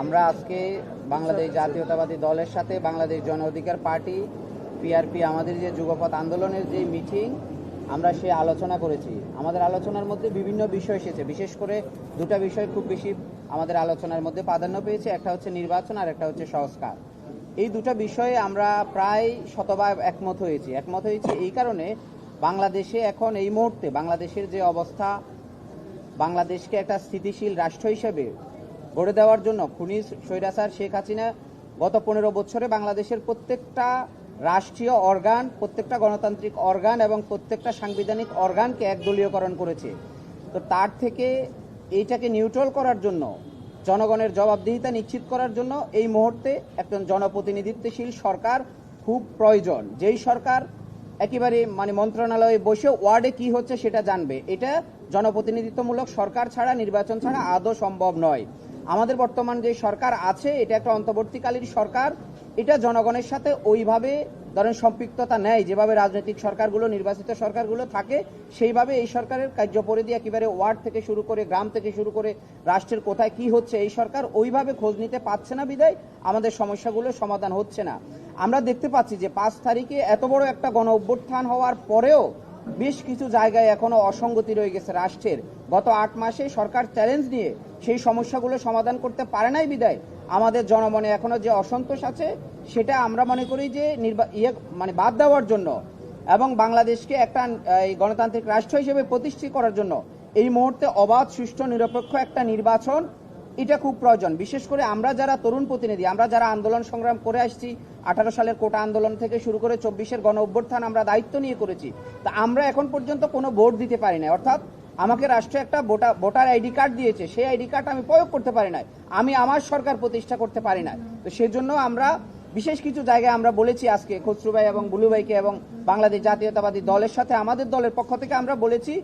আমরা আজকে বাংলাদেশ জাতীয়তাবাদী দলের সাথে বাংলাদেশ জন অধিকার পার্টি পিআরপি আমাদের যে যুগপথ আন্দোলনের যে মিটিং, আমরা সে আলোচনা করেছি। আমাদের আলোচনার মধ্যে বিভিন্ন বিষয় এসেছে। বিশেষ করে দুটো বিষয় খুব বেশি আমাদের আলোচনার মধ্যে প্রাধান্য পেয়েছে। একটা হচ্ছে নির্বাচন আর একটা হচ্ছে সংস্কার। এই দুটো বিষয়ে আমরা প্রায় শতভাগ একমত হয়েছি। একমত হয়েছি এই কারণে বাংলাদেশে এখন এই মুহূর্তে বাংলাদেশের যে অবস্থা, বাংলাদেশকে একটা স্থিতিশীল রাষ্ট্র হিসেবে গড়ে দেওয়ার জন্য খুনি স্বৈরাচার শেখ হাসিনা গত পনেরো বছরে বাংলাদেশের প্রত্যেকটা রাষ্ট্রীয় অর্গান, প্রত্যেকটা গণতান্ত্রিক অর্গান এবং প্রত্যেকটা সাংবিধানিক অর্গানকে একদলীয়করণ করেছে। তো তার থেকে এইটাকে নিউট্রাল করার জন্য, জনগণের জবাবদিহিতা নিশ্চিত করার জন্য এই মুহূর্তে একজন জনপ্রতিনিধিত্বশীল সরকার খুব প্রয়োজন। যেই সরকার একেবারে মানে মন্ত্রণালয়ে বসে ওয়ার্ডে কি হচ্ছে সেটা জানবে। এটা জনপ্রতিনিধিত্বমূলক সরকার ছাড়া, নির্বাচন ছাড়া আদৌ সম্ভব নয়। আমাদের বর্তমান যে সরকার আছে, এটা একটা অন্তর্বর্তীকালীন সরকার। এটা জনগণের সাথে ওইভাবে ধরেন সম্পৃক্ততা নেয়, যেভাবে রাজনৈতিক সরকারগুলো, নির্বাচিত সরকারগুলো থাকে, সেইভাবে এই সরকারের কার্য কার্যপরিধি একেবারে ওয়ার্ড থেকে শুরু করে, গ্রাম থেকে শুরু করে, রাষ্ট্রের কোথায় কি হচ্ছে এই সরকার ওইভাবে খোঁজ নিতে পারছে না বিদায় আমাদের সমস্যাগুলো সমাধান হচ্ছে না। আমরা দেখতে পাচ্ছি যে পাঁচ তারিখে এত বড় একটা গণ অভ্যুত্থান হওয়ার পরেও বেশ কিছু জায়গায় এখনও অসঙ্গতি রয়ে গেছে রাষ্ট্রের। গত আট মাসে সরকার চ্যালেঞ্জ নিয়ে সেই সমস্যাগুলো সমাধান করতে পারে নাই বিদায়। আমাদের জনমনে এখনও যে অসন্তোষ আছে, সেটা আমরা মনে করি যে নির্বা ইয়ে মানে বাদ দেওয়ার জন্য এবং বাংলাদেশকে একটা গণতান্ত্রিক রাষ্ট্র হিসেবে প্রতিষ্ঠিত করার জন্য এই মুহূর্তে অবাধ, সুষ্ঠু, নিরপেক্ষ একটা নির্বাচন, এটা খুব প্রয়োজন। বিশেষ করে আমরা যারা তরুণ প্রতিনিধি, আমরা যারা আন্দোলন সংগ্রাম করে আসছি, আঠারো সালের কোটা আন্দোলন থেকে শুরু করে চব্বিশের গণ অভ্যর্থান আমরা দায়িত্ব নিয়ে করেছি, তা আমরা এখন পর্যন্ত কোনো ভোট দিতে পারি না অর্থাৎ আমাকে রাষ্ট্র একটা ভোটার ভোটার আইডি কার্ড দিয়েছে সেই আইডি কার্ড আমি প্রয়োগ করতে পারি না আমি আমার সরকার প্রতিষ্ঠা করতে পারি না তো সেজন্য আমরা বিশেষ কিছু জায়গায় আমরা বলেছি আজকে খসরু ভাই এবং বুলু ভাইকে এবং বাংলাদেশ জাতীয়তাবাদী দলের সাথে আমাদের দলের পক্ষ থেকে আমরা বলেছি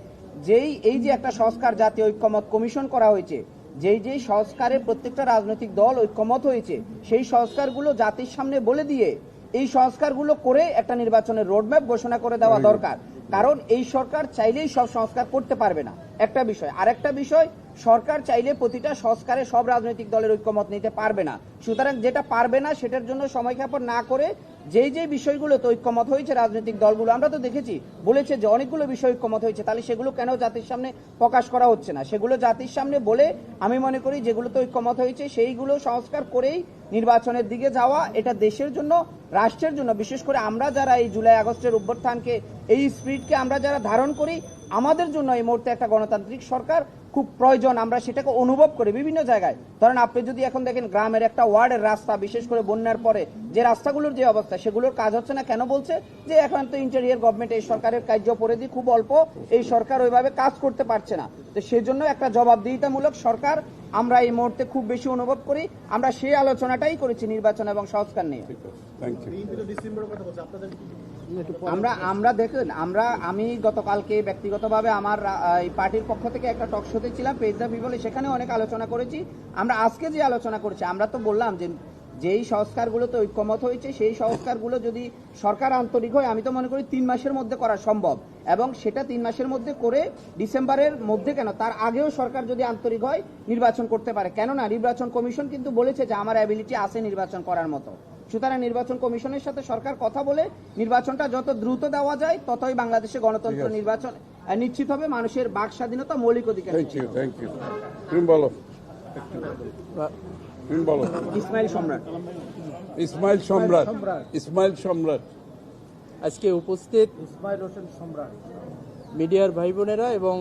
যেই এই যে একটা সংস্কার জাতীয় ঐক্যমত কমিশন করা হয়েছে যেই যেই সংস্কারে প্রত্যেকটা রাজনৈতিক দল ঐক্যমত হয়েছে সেই সংস্কারগুলো জাতির সামনে বলে দিয়ে এই সংস্কারগুলো করে একটা নির্বাচনের রোডম্যাপ ঘোষণা করে দেওয়া দরকার। কারণ এই সরকার চাইলেই সব সংস্কার করতে পারবে না। একটা বিষয়। আরেকটা বিষয় সরকার চাইলে প্রতিটা সংস্কারে সব রাজনৈতিক দলের ঐক্যমত নিতে পারবে না। সুতরাং যেটা পারবে না, সেটার জন্য সময়ক্ষেপণ না করে যেই যেই বিষয়গুলোতে ঐক্যমত হয়েছে রাজনৈতিক দলগুলো, আমরা তো দেখেছি, বলেছে যে অনেকগুলো বিষয় ঐক্যমত হয়েছে, তাহলে সেগুলো কেন জাতির সামনে প্রকাশ করা হচ্ছে না? সেগুলো জাতির সামনে বলে আমি মনে করি যেগুলোতে ঐক্যমত হয়েছে, সেইগুলো সংস্কার করেই নির্বাচনের দিকে যাওয়া, এটা দেশের জন্য, রাষ্ট্রের জন্য। বিশেষ করে আমরা যারা এই জুলাই আগস্টের অভ্যর্থানকে এই স্পিরিটকে আমরা যারা ধারণ করি, আমাদের জন্য এই মুহূর্তে একটা গণতান্ত্রিক সরকার খুব প্রয়োজন আমরা সেটাকে অনুভব করি বিভিন্ন জায়গায়। ধরেন আপনি যদি এখন দেখেন গ্রামের একটা ওয়ার্ডের রাস্তা বিশেষ করে বন্যার পরে যে রাস্তাগুলোর যে অবস্থা সেগুলোর কাজ হচ্ছে না কেন বলছে? যে এখন তো ইন্টেরিয়ার গভর্নমেন্ট এই সরকারের কার্য পরিধি খুব অল্প এই সরকার ওইভাবে কাজ করতে পারছে না। তো সেজন্য একটা জবাবদিহিতামূলক সরকার আমরা এই মুহূর্তে খুব বেশি অনুভব করি। আমরা সেই আলোচনাটাই করেছি নির্বাচন এবং সংস্কার নিয়ে। আমরা আমরা দেখুন, আমরা, আমি গতকালকে ব্যক্তিগতভাবে আমার এই পার্টির পক্ষ থেকে একটা টক শোতে ছিলাম পেজ দ্য পিপলে সেখানে অনেক আলোচনা করেছি। আমরা আজকে যে আলোচনা করেছি, আমরা তো বললাম যে, যেই সংস্কারগুলোতে ঐক্যমত হয়েছে, সেই সংস্কারগুলো যদি সরকার আন্তরিক হয়, আমি তো মনে করি তিন মাসের মধ্যে করা সম্ভব। এবং সেটা তিন মাসের মধ্যে করে ডিসেম্বরের মধ্যে কেন? তার আগেও সরকার যদি আন্তরিক হয়, নির্বাচন করতে পারে। কেননা, নির্বাচন কমিশন কিন্তু বলেছে যে, আমার অ্যাবিলিটি আছে নির্বাচন করার মতো। সুতরাং নির্বাচন কমিশনের সাথে সরকার কথা বলে নির্বাচনটা যত দ্রুত দেওয়া যায় ততই বাংলাদেশে গণতন্ত্র নির্বাচন নিশ্চিত হবে। মানুষের বাক স্বাধীনতা মৌলিক অধিকার থ্যাংক ইউ থ্যাংক ইউ তুমি বলো। তুমি বলো। ইসমাইল সম্রাট। ইসমাইল সম্রাট। ইসমাইল সম্রাট। আজকে উপস্থিত ইসমাইল হোসেন সম্রাট। মিডিয়ার ভাই বোনেরা এবং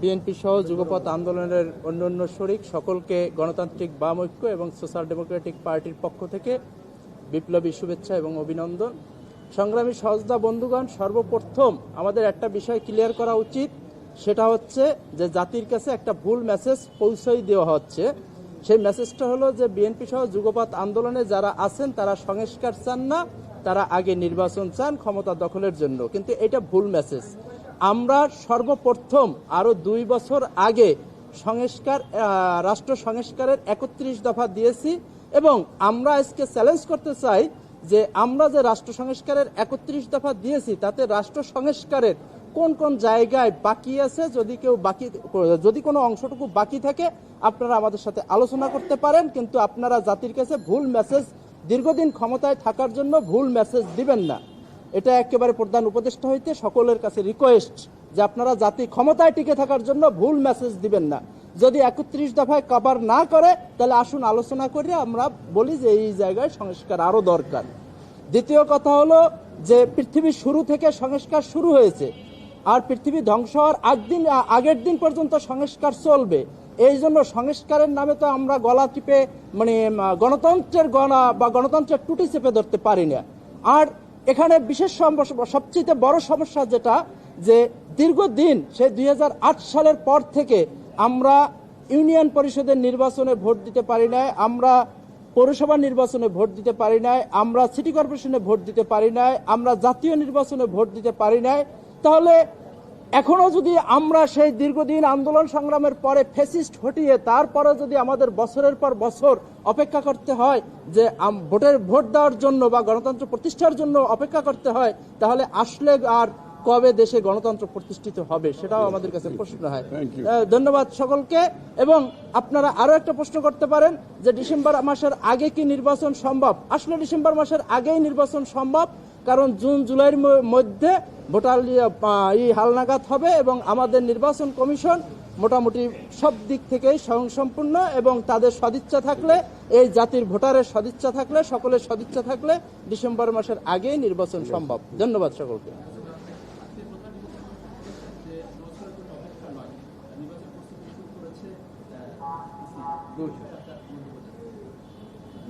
বিএনপি সহ যুগপথ আন্দোলনের অন্যান্য শরিক সকলকে গণতান্ত্রিক বাম ঐক্য এবং সোশ্যাল ডেমোক্রেটিক পার্টির পক্ষ থেকে বিপ্লবী শুভেচ্ছা এবং অভিনন্দন। সংগ্রামী সহজদা বন্ধুগণ, সর্বপ্রথম আমাদের একটা বিষয় ক্লিয়ার করা উচিত। সেটা হচ্ছে যে জাতির কাছে একটা ভুল মেসেজ পৌঁছাই দেওয়া হচ্ছে। সেই মেসেজটা হলো যে বিএনপি সহ যুগপথ আন্দোলনে যারা আছেন, তারা সংস্কার চান না, তারা আগে নির্বাচন চান ক্ষমতা দখলের জন্য। কিন্তু এটা ভুল মেসেজ আমরা সর্বপ্রথম আরও দুই বছর আগে সংস্কার রাষ্ট্র সংস্কারের একত্রিশ দফা দিয়েছি। এবং আমরা আজকে চ্যালেঞ্জ করতে চাই যে আমরা যে রাষ্ট্র সংস্কারের একত্রিশ দফা দিয়েছি, তাতে রাষ্ট্র সংস্কারের কোন কোন জায়গায় বাকি আছে? যদি কেউ বাকি, যদি কোনো অংশটুকু বাকি থাকে, আপনারা আমাদের সাথে আলোচনা করতে পারেন, কিন্তু আপনারা জাতির কাছে ভুল মেসেজ দীর্ঘদিন ক্ষমতায় থাকার জন্য ভুল মেসেজ দিবেন না। এটা একেবারে প্রধান উপদেষ্টা হইতে সকলের কাছে রিকোয়েস্ট যে আপনারা জাতি ক্ষমতায় টিকে থাকার জন্য ভুল মেসেজ দিবেন না। যদি একত্রিশ দফায় কভার না করে, তাহলে আসুন আলোচনা করে, আমরা বলি যে এই জায়গায় সংস্কার আরও দরকার। দ্বিতীয় কথা হলো যে পৃথিবীর শুরু থেকে সংস্কার শুরু হয়েছে, আর পৃথিবী ধ্বংস হওয়ার আগদিন আগের দিন পর্যন্ত সংস্কার চলবে। এই জন্য সংস্কারের নামে তো আমরা গলা টিপে মানে গণতন্ত্রের গণা বা গণতন্ত্রের টুটি চেপে ধরতে পারি না। আর এখানে বিশেষ সবচেয়ে বড় সমস্যা যেটা, যে দীর্ঘদিন, সেই দুই হাজার আট সালের পর থেকে আমরা ইউনিয়ন পরিষদের নির্বাচনে ভোট দিতে পারি নাই, আমরা পৌরসভা নির্বাচনে ভোট দিতে পারি নাই, আমরা সিটি কর্পোরেশনে ভোট দিতে পারি নাই, আমরা জাতীয় নির্বাচনে ভোট দিতে পারি নাই। তাহলে এখনও যদি আমরা সেই দীর্ঘদিন আন্দোলন সংগ্রামের পরে ফেসিস্ট হটিয়ে তারপরে যদি আমাদের বছরের পর বছর অপেক্ষা করতে হয় যে ভোটের ভোট দেওয়ার জন্য বা গণতন্ত্র প্রতিষ্ঠার জন্য অপেক্ষা করতে হয়, তাহলে আসলে আর কবে দেশে গণতন্ত্র প্রতিষ্ঠিত হবে সেটাও আমাদের কাছে প্রশ্ন হয়। ধন্যবাদ সকলকে। এবং আপনারা আরও একটা প্রশ্ন করতে পারেন যে ডিসেম্বর মাসের আগে কি নির্বাচন সম্ভব? আসলে ডিসেম্বর মাসের আগেই নির্বাচন সম্ভব কারণ জুন জুলাইয়ের মধ্যে ভোটার ই- হালনাগাদ হবে এবং আমাদের নির্বাচন কমিশন মোটামুটি সব দিক থেকেই স্বয়ংসম্পূর্ণ এবং তাদের সদিচ্ছা থাকলে এই জাতির ভোটারের সদিচ্ছা থাকলে সকলের সদিচ্ছা থাকলে ডিসেম্বর মাসের আগেই নির্বাচন সম্ভব। ধন্যবাদ সকলকে।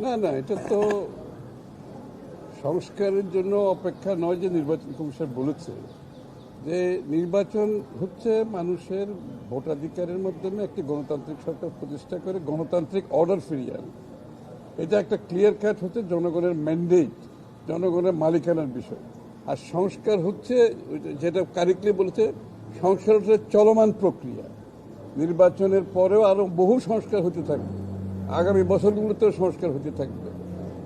না না, এটা তো সংস্কারের জন্য অপেক্ষা নয় যে নির্বাচন কমিশন বলেছে। যে নির্বাচন হচ্ছে মানুষের ভোটাধিকারের মাধ্যমে একটি গণতান্ত্রিক সরকার প্রতিষ্ঠা করে গণতান্ত্রিক অর্ডার ফিরিয়ে আনে। এটা একটা ক্লিয়ার কাট হচ্ছে জনগণের ম্যান্ডেট জনগণের মালিকানার বিষয়। আর সংস্কার হচ্ছে, যেটা কারেক্টলি বলেছে, সংস্কার হচ্ছে চলমান প্রক্রিয়া। নির্বাচনের পরেও আরও বহু সংস্কার হতে থাকবে। আগামী বছরগুলোতেও সংস্কার হতে থাকবে।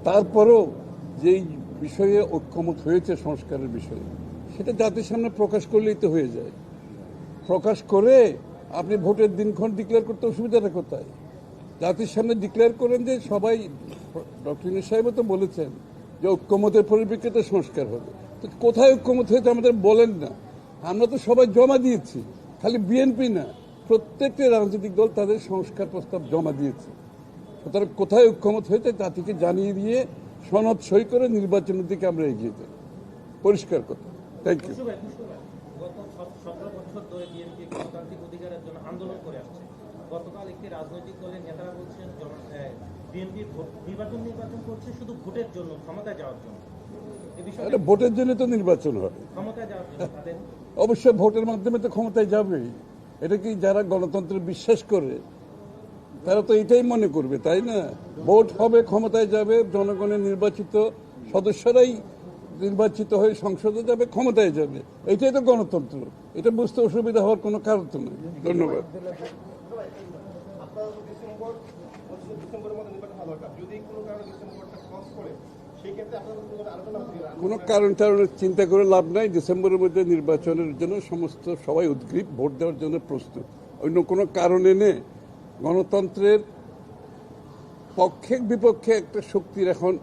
তারপরেও যেই বিষয়ে ঐক্যমত হয়েছে সংস্কারের বিষয়ে, সেটা জাতির সামনে প্রকাশ করলেই তো হয়ে যায়। প্রকাশ করে আপনি ভোটের দিনক্ষণ ডিক্লেয়ার করতে অসুবিধাটা কোথায়? জাতির সামনে ডিক্লেয়ার করেন যে সবাই, ডক্টর সাহেবও তো বলেছেন যে ঐক্যমতের পরিপ্রেক্ষিতে সংস্কার হবে। তো কোথায় ঐক্যমত হয়েছে আমাদের বলেন না। আমরা তো সবাই জমা দিয়েছি, খালি বিএনপি না। প্রত্যেকটি রাজনৈতিক দল তাদের সংস্কার প্রস্তাব জমা দিয়েছে। সুতরাং কোথায় ঐক্যমত হয়েছে তা থেকে জানিয়ে দিয়ে সনদ সই করে নির্বাচনের দিকে আমরা এগিয়ে যাই। পরিষ্কার কথা। থ্যাংক ইউ গত সতেরো বছর ধরে বিএনপি গণতান্ত্রিক অধিকারের জন্য আন্দোলন করে আসছে। গতকাল একটি রাজনৈতিক দলের নেতারা বলছেন বিএনপি নির্বাচন নির্বাচন করছে শুধু ভোটের জন্য যাওয়ার ভোটের তো নির্বাচন হয়। তাদের অবশ্যই ভোটের মাধ্যমে তো ক্ষমতায় যাবেই। এটা কি যারা গণতন্ত্রে বিশ্বাস করে, তারা তো এটাই মনে করবে, তাই না? ভোট হবে, ক্ষমতায় যাবে, জনগণের নির্বাচিত সদস্যরাই নির্বাচিত হয়ে সংসদে যাবে, ক্ষমতায় যাবে। এটাই তো গণতন্ত্র। এটা বুঝতে অসুবিধা হওয়ার কোনো কারণ তো নেই। ধন্যবাদ। যদি কোনো কারণে কোনো কারণ টারণ চিন্তা করে লাভ নাই। ডিসেম্বরের মধ্যে নির্বাচনের জন্য সমস্ত সবাই উদ্গ্রীব, ভোট দেওয়ার জন্য প্রস্তুত। অন্য কোনো কারণ এনে গণতন্ত্রের পক্ষে, বিপক্ষে একটা শক্তির এখন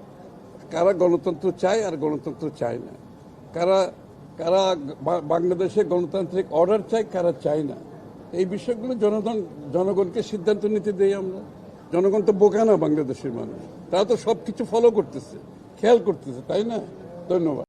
কারা গণতন্ত্র চায় আর গণতন্ত্র চায় না। কারা কারা বাংলাদেশে গণতান্ত্রিক অর্ডার চায়, কারা চায় না। এই বিষয়গুলো জনগণ, জনগণকে সিদ্ধান্ত নিতে দেই আমরা। জনগণ তো বোকা না বাংলাদেশের মানুষ। তারা তো সব কিছু ফলো করতেছে। খেয়াল করতেছে তাই না? ধন্যবাদ।